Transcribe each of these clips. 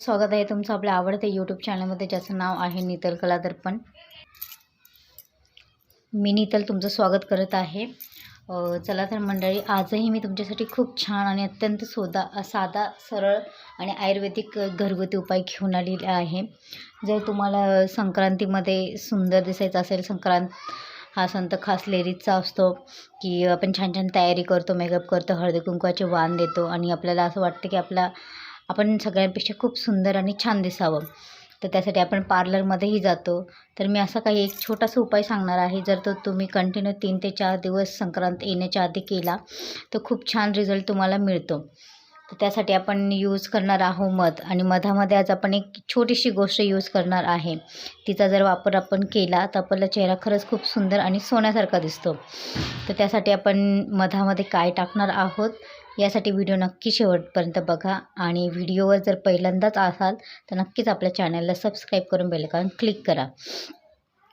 स्वागत आहे तुमचं आपल्या आवडत्या यूट्यूब चॅनलमध्ये ज्याचं नाव आहे नीतल कला दर्पण मी नीतल तुमचं स्वागत करत आहे. चला तर मंडळी आजही मी तुमच्यासाठी खूप छान आणि अत्यंत सोदा साधा सरळ आणि आयुर्वेदिक घरगुती उपाय घेऊन आलेले आहे. जर तुम्हाला संक्रांतीमध्ये सुंदर दिसायचं असेल संक्रांत हा सण तर खास लेडीजचा असतो की आपण छान छान तयारी करतो मेकअप करतो हळदी कुंकवाचे वाण देतो आणि आपल्याला असं वाटतं की आपला आपण सगळ्यांपेक्षा खूप सुंदर आणि छान दिसावं. तर त्यासाठी आपण पार्लरमध्येही जातो. तर मी असा काही एक छोटासा उपाय सांगणार आहे. जर तो तुम्ही कंटिन्यू तीन ते चार दिवस संक्रांत येण्याच्या आधी केला तर खूप छान रिझल्ट तुम्हाला मिळतो. तर त्यासाठी आपण यूज करणार आहोत मध. आणि मधामध्ये आज आपण एक छोटीशी गोष्ट यूज करणार आहे. तिचा जर वापर आपण केला तर आपला चेहरा खरंच खूप सुंदर आणि सोन्यासारखा दिसतो. तर त्यासाठी आपण मधामध्ये काय टाकणार आहोत? यासाठी व्हिडिओ नक्की शेवटपर्यंत बघा आणि व्हिडिओवर जर पहिल्यांदाच असाल तर नक्कीच आपल्या चॅनलला सबस्क्राईब करून बेलकान क्लिक करा.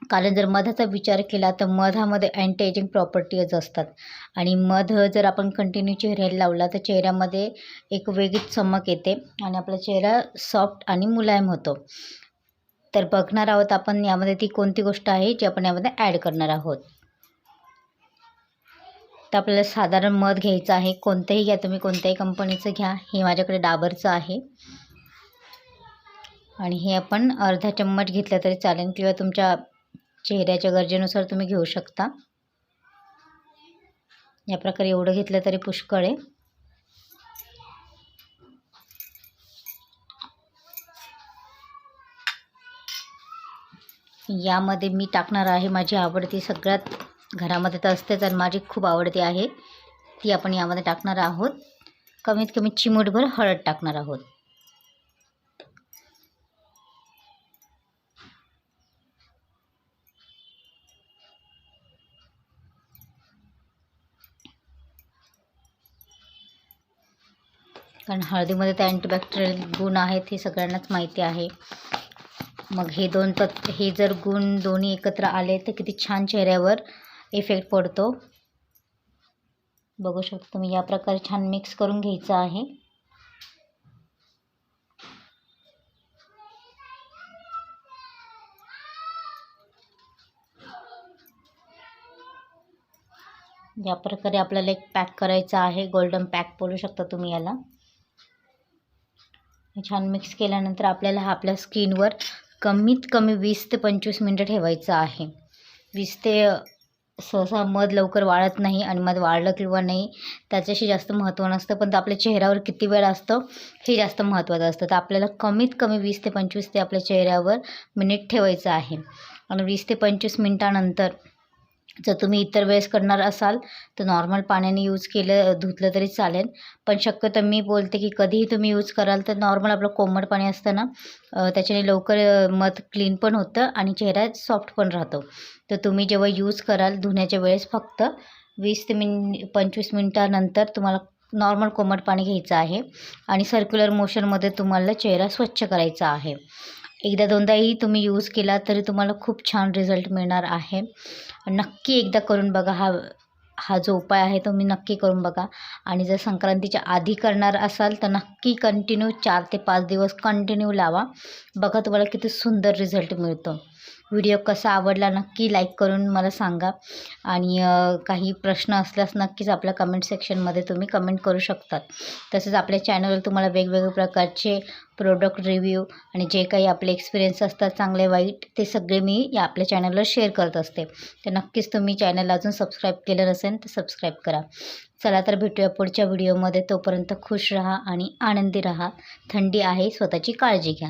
कारण जर मधाचा विचार केला तर मधामध्ये अँटी एजिंग प्रॉपर्टीज असतात. आणि मध जर आपण कंटिन्यू चेहऱ्याला लावला तर चेहऱ्यामध्ये एक वेगळीच चमक येते आणि आपला चेहरा सॉफ्ट आणि मुलायम होतो. तर बघणार आहोत आपण यामध्ये ती कोणती गोष्ट आहे जी आपण यामध्ये ॲड करणार आहोत. तर आपल्याला साधारण मध घ्यायचं आहे. कोणतंही घ्या तुम्ही कोणत्याही कंपनीचं घ्या. हे माझ्याकडे डाबरचं आहे. आणि हे आपण अर्धा चम्मच घेतलं तरी चालेल किंवा तुमच्या चेहऱ्याच्या गरजेनुसार तुम्ही घेऊ शकता. या प्रकारे एवढं घेतलं तरी पुष्कळ आहे. यामध्ये मी टाकणार आहे माझी आवडती सगळ्यात घरामध्ये तर असतेच आणि माझी खूप आवडती आहे. ती आपण यामध्ये टाकणार आहोत. कमीत कमी चिमूटभर हळद टाकणार आहोत. कारण हळदीमध्ये तर अँटीबॅक्टेरियल गुण आहेत हे सगळ्यांनाच माहिती आहे. मग हे दोन तत् हे जर गुण दोन्ही एकत्र आले तर किती छान चेहऱ्यावर इफेक्ट पडतो. बघू शकता तुम्ही या प्रकारे छान मिक्स करून घ्यायचं आहे. या प्रकारे आपल्याला एक पॅक करायचं आहे. गोल्डन पॅक बोलू शकता तुम्ही याला. छान मिक्स केल्यानंतर आपल्याला हा आपल्या स्किनवर कमीत कमी वीस ते पंचवीस मिनटं ठेवायचं आहे. वीस ते सहसा मध लवकर वाळत नाही आणि मध वाळलं किंवा नाही त्याच्याशी जास्त महत्त्व नसतं. पण ते आपल्या चेहऱ्यावर किती वेळ असतं हे जास्त महत्त्वाचं असतं. तर आपल्याला कमीत कमी वीस ते पंचवीस ते आपल्या चेहऱ्यावर मिनिट ठेवायचं आहे. आणि वीस ते पंचवीस मिनटानंतर जर तुम्ही इतर वेळेस करणार असाल तर नॉर्मल पाण्याने यूज केलं धुतलं तरी चालेल. पण शक्यतो मी बोलते की कधीही तुम्ही यूज कराल तर नॉर्मल आपलं कोमट पाणी असतं ना त्याच्याने लवकर मध क्लीन पण होतं आणि चेहरा सॉफ्ट पण राहतो. तर तुम्ही जेव्हा यूज कराल धुण्याच्या वेळेस फक्त वीस ते मिन पंचवीस मिनटानंतर तुम्हाला नॉर्मल कोमट पाणी घ्यायचं आहे. आणि सर्क्युलर मोशनमध्ये तुम्हाला चेहरा स्वच्छ करायचा आहे. एकदा दोनदाही तुम्ही यूज केला तरी तुम्हाला खूप छान रिझल्ट मिळणार आहे. नक्की एकदा करून बघा हा हा जो उपाय आहे तो मी नक्की करून बघा. आणि जर संक्रांतीच्या आधी करणार असाल तर नक्की कंटिन्यू चार ते पाच दिवस कंटिन्यू लावा. बघा तुम्हाला किती सुंदर रिझल्ट मिळतो. व्हिडिओ कसा आवडला नक्की लाईक करून मला सांगा. आणि काही प्रश्न असल्यास नक्कीच आपल्या कमेंट सेक्शनमध्ये तुम्ही कमेंट करू शकतात. तसेच आपल्या चॅनलवर तुम्हाला वेगवेगळ्या प्रकारचे प्रोडक्ट रिव्ह्यू आणि जे काही आपले एक्सपिरियन्स असतात चांगले वाईट ते सगळे मी या आपल्या चॅनलवर शेअर करत असते. तर नक्कीच तुम्ही चॅनल अजून सबस्क्राईब केलं नसेल तर सबस्क्राईब करा. चला तर भेटूया पुढच्या व्हिडिओमध्ये तोपर्यंत खुश राहा आणि आनंदी राहा. थंडी आहे स्वतःची काळजी घ्या.